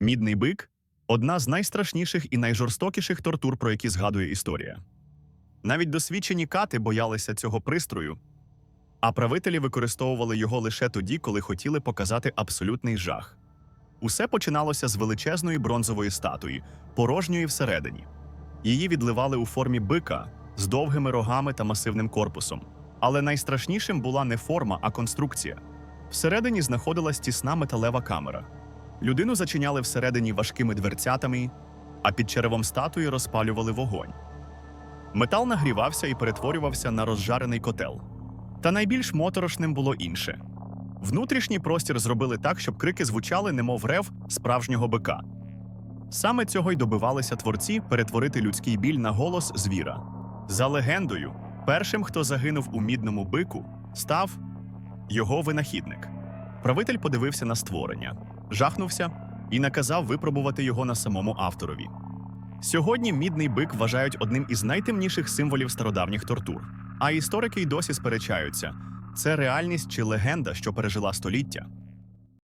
Мідний бик одна з найстрашніших і найжорстокіших тортур, про які згадує історія. Навіть досвідчені кати боялися цього пристрою, а правителі використовували його лише тоді, коли хотіли показати абсолютний жах. Усе починалося з величезної бронзової статуї, порожньої всередині. Її відливали у формі бика з довгими рогами та масивним корпусом. Але найстрашнішим була не форма, а конструкція. Всередині знаходилась тісна металева камера. Людину зачиняли всередині важкими дверцятами, а під черевом статуї розпалювали вогонь. Метал нагрівався і перетворювався на розжарений котел. Та найбільш моторошним було інше. Внутрішній простір зробили так, щоб крики звучали, немов рев справжнього бика. Саме цього й добивалися творці перетворити людський біль на голос звіра. За легендою, першим, хто загинув у мідному бику, став його винахідник. Правитель подивився на створення, жахнувся і наказав випробувати його на самому авторові. Сьогодні мідний бик вважають одним із найтемніших символів стародавніх тортур. А історики й досі сперечаються: це реальність чи легенда, що пережила століття.